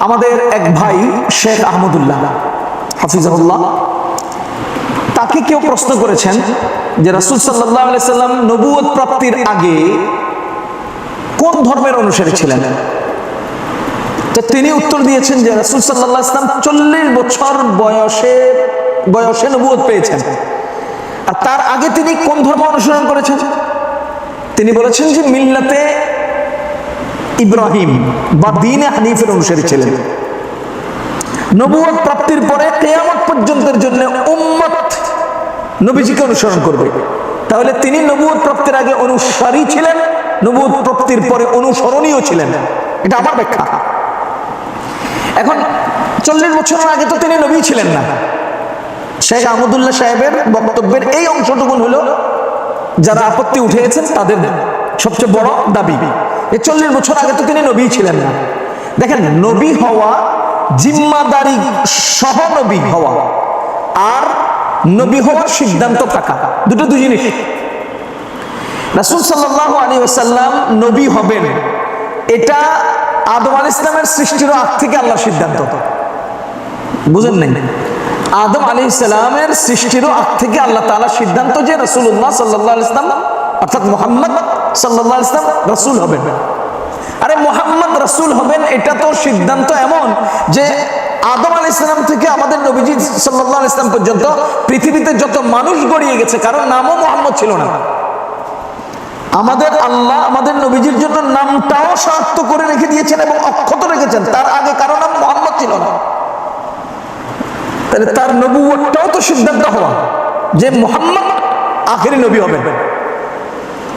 আমাদের এক ভাই, শেখ আহমদুল্লাহ, হাফিজাহুল্লাহ, তাকে কেউ প্রশ্ন করেছেন যে রাসুল সাল্লাহ সাল্লাম নবুয়ত প্রাপ্তির আগে কোন ধর্মের অনুসারী ছিলেন? তো তিনি উত্তর দিয়েছেন যে রাসুল সাল্লাহ ইসলাম চল্লিশ বছর বয়সে বয়সে নবুয়ত পেয়েছেন। আর তার আগে তিনি কোন ধর্ম অনুসরণ করেছেন? তিনি বলেছেন যে মিল্লাতে ইব্রাহিম বা দিনে হানিফের অনুসারী ছিলেন। নবুয়ত প্রাপ্তির পরে কেয়ামত পর্যন্তের জন্য উম্মত নবীজিকে অনুসরণ করবে। তাহলে তিনি নবুয়ত প্রাপ্তির আগে অনুসারী ছিলেন নবুয়ত প্রাপ্তির পরে অনুসরণীয় ছিলেন। এটা আমার ব্যাখ্যা। এখন চল্লিশ বছরের আগে তো তিনি নবী ছিলেন না। শেখ আহমদুল্লাহ সাহেবের বক্তব্যের এই অংশটুকুন হলো, যারা আপত্তি উঠিয়েছেন তাদের সবচেয়ে বড় দাবি। এই চল্লিশ বছর আগে তো তিনি নবী ছিলেন না। দেখেন, নবী হওয়া জিম্মাদারি সহ নবী হওয়া, আর নবী হওয়ার সিদ্ধান্ত থাকা, দুটো দুই জিনিস। রাসুল সাল্লাহ আলী ওসাল্লাম নবী হবেন, এটা আদম আল ইসলামের সৃষ্টির আগ থেকে আল্লাহ সিদ্ধান্ত। বুঝেন নাই? আদম আলী ইসলামের সৃষ্টিরও আগ থেকে আল্লাহ তালা সিদ্ধান্ত যে রসুল্লাহ সাল্লাহ ইসলাম অর্থাৎ মোহাম্মদ সাল্লাহ ইসলাম রসুল হবেন। আরে মোহাম্মদ রসুল হবেন, এটা তো সিদ্ধান্ত এমন যে আদম আল ইসলাম থেকে আমাদের নবীজি সাল্লাহ ইসলাম পর্যন্ত পৃথিবীতে যত মানুষ গড়িয়ে গেছে কারণ নামও মোহাম্মদ ছিল না। আমাদের আল্লাহ আমাদের নবীজির জন্য নামটাও শনাক্ত করে রেখে দিয়েছেন এবং অক্ষত রেখেছেন। তার আগে কারও নাম মোহাম্মদ ছিল না। তাহলে তার নবুয়টাও তো সিদ্ধান্ত হওয়া যে মোহাম্মদ আখেরি নবী হবেন।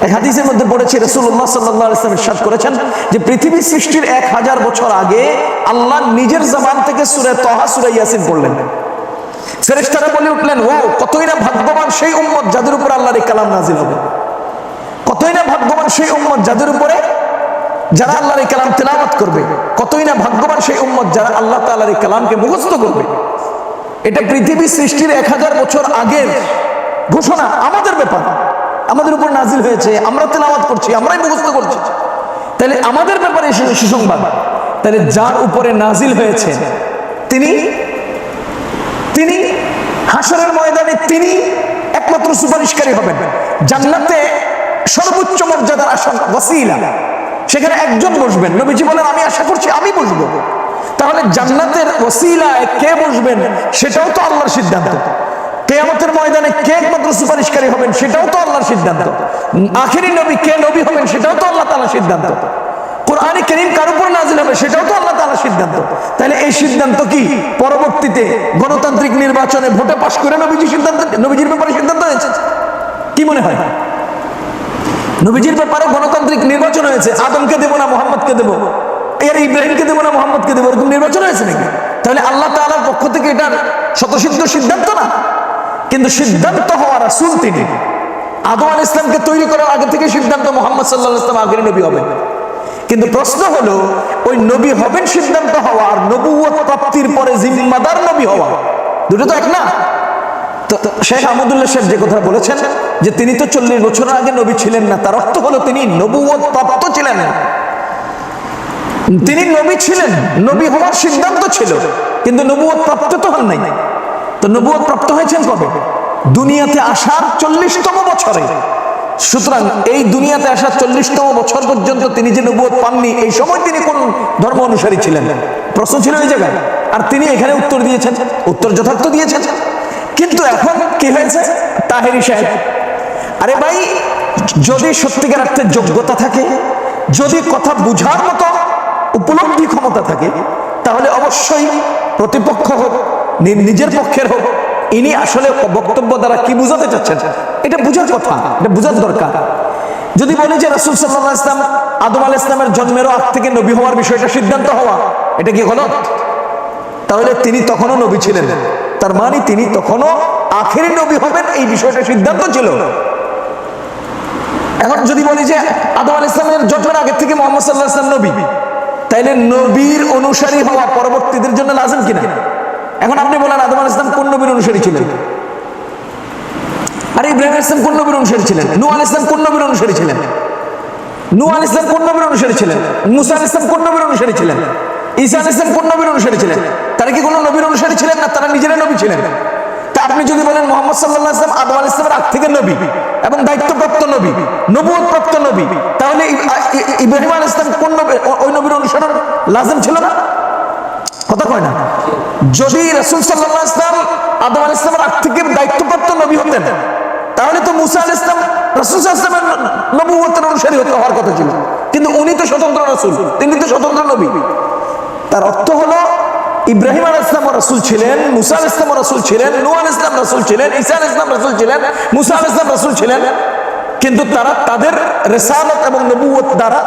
এক হাদিসের মধ্যে পড়েছি রসুল্লাহ সাল্লাহ ইসলাম ইরশাদ করেছেন যে পৃথিবী সৃষ্টির এক হাজার বছর আগে আল্লাহ নিজের জবান থেকে সুরে তহা সুরে ইয়াসিন পড়লেন। ফেরেশতারা বলে উঠলেন ও কতই না ভাগ্যবান সেই উম্মত যাদের উপর আল্লাহর এই কালাম নাজিল হবে। কতই না ভাগ্যবান সেই উম্মত যাদের উপরে যারা আল্লাহর এই কালাম তেলাওয়াত করবে। কতই না ভাগ্যবান সেই উম্মত যারা আল্লাহ তাআলার এই কালামকে মুখস্থ করবে। এটা পৃথিবী সৃষ্টির এক হাজার বছর আগের ঘোষণা, আমাদের ব্যাপার আমাদের উপর নাজিল হয়েছে, আমরা তেলাওয়াত করছি, আমরাই মুখস্থ করছি। তাহলে আমাদের ব্যাপারে সুসংবাদ। তাহলে যার উপরে নাজিল হয়েছে, তিনি তিনি হাসরের ময়দানে তিনি একমাত্র সুপারিশকারী হবেন। জান্নাতে সর্বোচ্চ মর্যাদার আসন ওয়াসিলা। সেখানে একজন বসবেন। নবীজি বলেন, আমি আশা করছি আমি বসবো। তাহলে জান্নাতের ওসিলায় কে বসবেন, সেটাও তো আল্লাহর সিদ্ধান্ত। কেয়ামতের ময়দানে কে একমাত্র সুপারিশকারী হবেন সেটাও তো আল্লাহর সিদ্ধান্ত। আখেরি নবী কে নবী হবেন সেটাও তো আল্লাহ তাআলার সিদ্ধান্ত। কোরআনে করিম কার উপর নাজিল হবে সেটাও তো আল্লাহ তাআলার সিদ্ধান্ত। তাহলে এই সিদ্ধান্ত কি? পরবর্তীতে গণতান্ত্রিক নির্বাচনে ভোটে পাশ করে নবীজি সিদ্ধান্ত নবীজির ব্যাপারে সিদ্ধান্ত হয়েছে কি মনে হয়? নবীজির ব্যাপারে গণতান্ত্রিক নির্বাচন হয়েছে। আদমকে দেবো না, মোহাম্মদকে দেবো? এর ইব্রাহিমকে দেবো না, মোহাম্মদকে দেবো? এরকম নির্বাচন হয়েছে নাকি? তাহলে আল্লাহ তাআলার পক্ষ থেকে এটার শতসিদ্ধ সিদ্ধান্ত না? কিন্তু সিদ্ধান্ত হওয়া রাসূল তিনি। আদম আল ইসলামকে তৈরি করার আগে থেকে সিদ্ধান্ত মোহাম্মদ সাল্লাহ ইসলাম আগের নবী হবেন। কিন্তু প্রশ্ন হলো, ওই নবী হবেন সিদ্ধান্ত হওয়া আর নবুয়ত প্রাপ্তির পরে জিম্মাদার নবী হওয়া। দুটো তো এক না? শেখ আহমদুল্লাহ সাহেব যে কথা বলেছেন যে তিনি তো চল্লিশ বছর আগে নবী ছিলেন না, তার অর্থ হলো তিনি নবুয়ত প্রাপ্ত ছিলেন। তিনি নবী ছিলেন, নবী হওয়ার সিদ্ধান্ত ছিল, কিন্তু নবুয়ত প্রাপ্ত তো হন নাই। তো নবুয়ত প্রাপ্ত হয়েছেন কবে? দুনিয়াতে আসার চল্লিশতম বছরে। সুতরাং এই দুনিয়াতে আসার চল্লিশতম বছর পর্যন্ত তিনি যে নবুয়ত পাননি, এই সময় তিনি কোন ধর্ম অনুসারী ছিলেন? প্রশ্ন ছিল এই জায়গায়। আর তিনি এখানে উত্তর দিয়েছেন, উত্তর যথার্থ দিয়েছেন। কিন্তু এখন কি হয়েছে? তাহেরি সাহেব, আরে ভাই, যদি সত্যিকার অর্থে যোগ্যতা থাকে, যদি কথা বুঝার মতো উপলব্ধি ক্ষমতা থাকে, তাহলে অবশ্যই প্রতিপক্ষ হোক নিজের পক্ষের হোক, ইনি আসলে বক্তব্য দ্বারা কি বুঝাতে চাচ্ছেন? এটা বুঝার কথা, এটা বুঝার দরকার। যদি বলি যে রাসুল সাল্লাহ ইসলাম আদম আল ইসলামের জন্মেরও আগ থেকে নবী হওয়ার বিষয়টা সিদ্ধান্ত হওয়া, এটা কি গলত? তাহলে তিনি তখনও নবী ছিলেন। তার মানে তিনি তখনও আখেরি নবী হবেন এই বিষয়টা সিদ্ধান্ত ছিল। এখন যদি বলি যে আদম আল ইসলামের জন্মের আগে থেকে মোহাম্মদ সাল্লাহ ইসলাম নবী, তাইলে নবীর অনুসারী হওয়া পরবর্তীদের জন্য লাজেম কিনা? এখন আপনি বলেন আদম আল ইসলাম কোন নবীর অনুসারী ছিলেন? আর ইব্রাহিম আল ইসলাম কোন নবীর অনুসারী ছিলেন? নু আল ইসলাম কোন নবীর অনুসারী ছিলেন? নু আল ইসলাম কোন নবীর অনুসারী ছিলেন? মুসা আল ইসলাম কোন নবীর অনুসারী ছিলেন? ঈসা আলাইহিস সালাম কোন নবীর অনুসারী ছিলেন? তারা কি কোনো নবীর অনুসারী ছিলেন না তারা নিজেরাই নবী ছিলেন? তা আপনি যদি বলেন মোহাম্মদ সাল্লাল্লাহু আলাইহি সাল্লাম আদম আলাইহিস সালামের আগ থেকে নবী এবং দায়িত্বপ্রাপ্ত নবী, নবুয়তপ্রাপ্ত নবী, তাহলে ইব্রাহিম আলাইহিস সালাম কোন নবী ওই নবীর অনুসরণ লাজম ছিল না? কথা কয় না? যদি রসুল সাল্লাহ ইসলাম আদম আল ইসলামের আগ থেকে দায়িত্বপ্রাপ্ত নবী হতেন, তাহলে তো মুসা আল ইসলাম রসুল ইসলামের নবুয়তের অনুসারী হতে হওয়ার কথা ছিল। কিন্তু উনি তো স্বতন্ত্র রসুল, তিনি তো স্বতন্ত্র নবী। তার অর্থ হলো, ইব্রাহিম আল ইসলাম রসুল ছিলেন, মুসা আল ইসলাম রসুল ছিলেন নু আল ইসলাম রসুল ছিলেন, ঈসা আল ইসলাম রসুল ছিলেন, মুসা আল ইসলাম রসুল ছিলেন। কিন্তু তারা তাদের রেসালত এবং নবুয়ত দ্বারা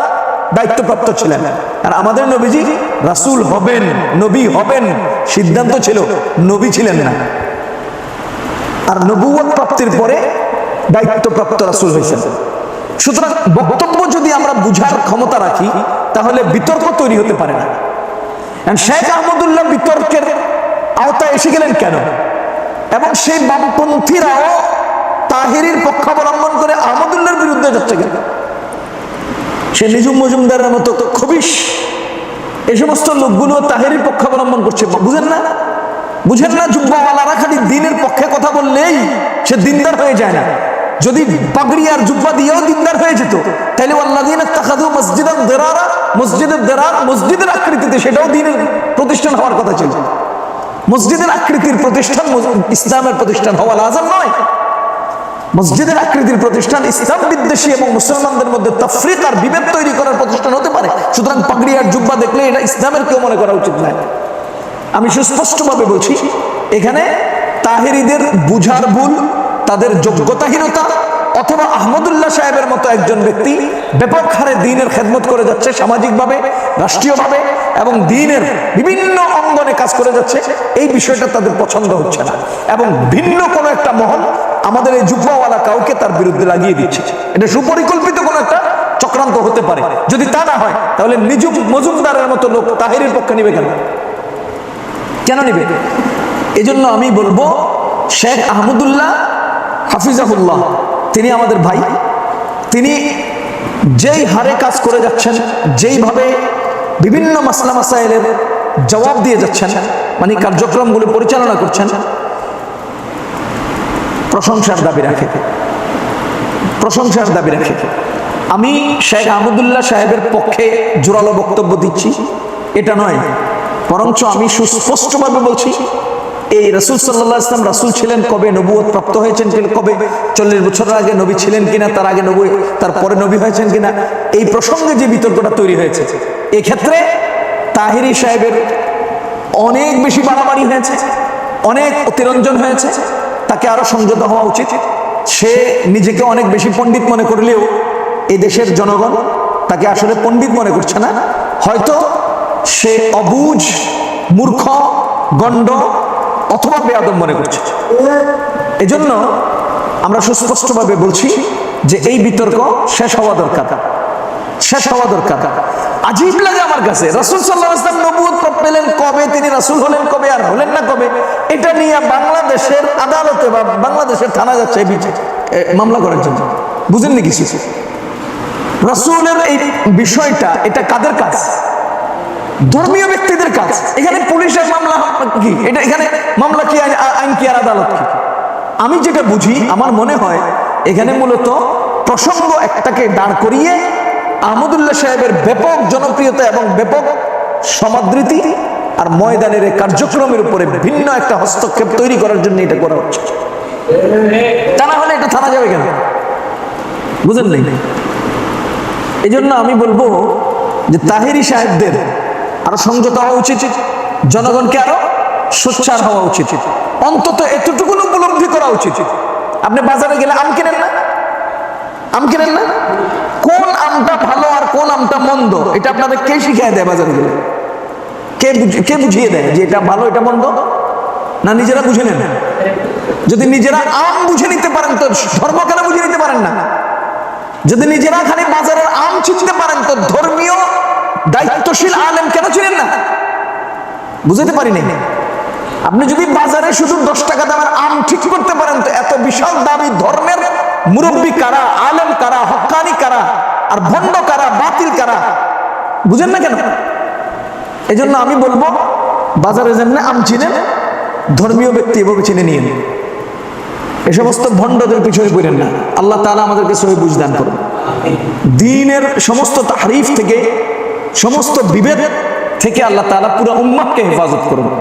দায়িত্বপ্রাপ্ত ছিলেন। আর আমাদের নবীজি রাসূল হবেন, নবী হবেন, সিদ্ধান্ত ছিল নবী ছিলেন না। আর নবুয়ত প্রাপ্তির পরে দায়িত্বপ্রাপ্ত রাসূল হয়েছেন। সুতরাং বক্তব্য যদি আমরা বুঝার ক্ষমতা রাখি, তাহলে বিতর্ক তৈরি হতে পারে না। শেখ আহমদুল্লাহ বিতর্কের আওতায় এসে গেলেন কেন? এবং সেই বামপন্থীরাও তাহিরির পক্ষাবলম্বন করে আহমদুল্লাহর বিরুদ্ধে যাচ্ছে কেন? সে নিজুম মজুমদারের মতো খবিস এই সমস্ত লোকগুলো তাহেরির পক্ষাবলম্বন করছে। বুঝেন না? বুঝেন না জুব্বাওয়ালারা খালি দিনের পক্ষে কথা বললেই সে দিনদার হয়ে যায় না। যদি পাগড়ি আর জুব্বা দিয়েও দিনদার হয়ে যেত তাহলে আল্লাদিন তাকাদু মসজিদের দেরারা, মসজিদের মসজিদের আকৃতিতে সেটাও দিনের প্রতিষ্ঠান হওয়ার কথা ছিল। মসজিদের আকৃতির প্রতিষ্ঠান ইসলামের প্রতিষ্ঠান হওয়া লাজম নয়। মসজিদের আকৃতির প্রতিষ্ঠান ইসলাম বিদ্বেষী এবং মুসলমানদের মধ্যে তফরিক আর বিভেদ তৈরি করার প্রতিষ্ঠান হতে পারে। সুতরাং পাগড়ি আর জুব্বা দেখলে এটা ইসলামের কেউ মনে করা উচিত নয়। আমি সুস্পষ্টভাবে বলছি, এখানে তাহেরিদের বুঝার ভুল, তাদের যোগ্যতাহীনতা, অথবা আহমদুল্লাহ সাহেবের মতো একজন ব্যক্তি ব্যাপক হারে দিনের খেদমত করে যাচ্ছে সামাজিকভাবে, রাষ্ট্রীয়ভাবে এবং দিনের বিভিন্ন অঙ্গনে কাজ করে যাচ্ছে, এই বিষয়টা তাদের পছন্দ হচ্ছে না। এবং ভিন্ন কোনো একটা মহল আমাদের এই জুব্বাওয়ালা কাউকে তার বিরুদ্ধে লাগিয়ে দিচ্ছে। এটা সুপরিকল্পিত কোনো একটা চক্রান্ত হতে পারে। যদি তা না হয়, তাহলে নিজুম মজুমদারের মতো লোক তাহেরের পক্ষে নিবে কেন? কেন নিবে? এজন্য আমি বলব, শেখ আহমদুল্লাহ হাফিজাহুল্লাহ, তিনি আমাদের ভাই। তিনি যেই হারে কাজ করে যাচ্ছেন, যেইভাবে বিভিন্ন মাসলা মাসাইলের জবাব দিয়ে যাচ্ছেন মানে কার্যক্রমগুলো পরিচালনা করছেন প্রশংসার দাবি রাখে। প্রশংসার দাবি রাখে। আমি শেখ আহমদুল্লাহ সাহেবের পক্ষে জোরালো বক্তব্য দিচ্ছি। এটা নয়, বরঞ্চ আমি সুস্পষ্টভাবে বলছি, এই রসুল সাল্লাহ ইসলাম রাসুল ছিলেন কবে? নবুয়ত প্রাপ্ত হয়েছেন কবে? চল্লিশ বছরের আগে নবী ছিলেন কিনা? তার আগে নবী, তার পরে নবী হয়েছেন কিনা? এই প্রসঙ্গে যে বিতর্কটা তৈরি হয়েছে, এক্ষেত্রে তাহিরি সাহেবের অনেক বেশি বাড়াবাড়ি হয়েছে, অনেক অতিরঞ্জন হয়েছে তাকে আরও সংযত হওয়া উচিত। সে নিজেকে অনেক বেশি পণ্ডিত মনে করলেও এই দেশের জনগণ তাকে আসলে পণ্ডিত মনে করছে না। হয়তো সে অবুঝ মূর্খ, গণ্ড অথবা বেয়াদব মনে করছে। এজন্য আমরা সুস্পষ্টভাবে বলছি যে এই বিতর্ক শেষ হওয়া দরকার। শেষ হওয়া দরকার। আজীব লাগে আমার কাছে। রাসুল সাল্লাহ ইসলাম নবুয়ত পেলেন কবে? তিনি রাসুল হলেন কবে আর হলেন না কবে? এটা নিয়ে বাংলাদেশের আদালতে বা বাংলাদেশের থানা যাচ্ছে মামলা করার জন্য। বুঝেননি কিছু? রাসুলের এই বিষয়টা, এটা কাদের কাজ? ধর্মীয় ব্যক্তিদের কাজ। এখানে পুলিশের মামলা কি? এটা এখানে মামলা কি আইন কি আর আদালত কি? আমি যেটা বুঝি, আমার মনে হয় এখানে মূলত প্রসঙ্গ একটাকে দাঁড় করিয়ে আহমদুল্লাহ সাহেবের ব্যাপক জনপ্রিয়তা এবং ব্যাপক সমাদৃতি আর ময়দানের এই কার্যক্রমের উপরে ভিন্ন একটা হস্তক্ষেপ তৈরি করার জন্য এটা করা হচ্ছে। তা না হলে এটা থানা যাবে কেন? বুঝেন নাই? এই জন্য আমি বলব যে তাহেরি সাহেবদের আরও সংযত হওয়া উচিত, জনগণকে আরও সোচ্চার হওয়া উচিত, অন্তত এতটুকু উপলব্ধি করা উচিত। আপনি বাজারে গেলে আম কিনেন না? আম কিনেন না? কোন আমটা ভালো আর কোন আমটা মন্দ? এটা আপনাদের কে শিখিয়ে দেয় বাজারে গেলে কে কে বুঝিয়ে দেয় যে এটা ভালো, এটা মন্দ? না নিজেরা বুঝে নেন? যদি নিজেরা আম বুঝে নিতে পারেন তো ধর্ম কেন বুঝে নিতে পারেন না? যদি নিজেরা খালি বাজারের আম চিনতে পারেন তো ধর্মীয় দায়িত্বশীল আলেম কেন ছিলেন না? বুঝতে পারি নাই আপনি যদি বাজারে শুধু দশ টাকা দামের আম ঠিক করতে পারেন তো এত বিশাল দাবি ধর্মের মুরব্বী কারা, আলেম কারা, হকানি কারা, আর ভণ্ড কারা, বাতিল কারা? বুঝেন না কেন? এই জন্য আমি বলব বাজারে যেমন আম চিনেন ধর্মীয় ব্যক্তি এভাবে চিনে নিন। এ সমস্ত ভণ্ডদের পিছনে পড়েন না। আল্লাহ তাআলা আমাদেরকে সহি বুঝদান করুন। দিনের সমস্ত তারিফ থেকে, সমস্ত বিভেদ থেকে আল্লাহ তাআলা পুরো উম্মাহকে হেফাজত করুন।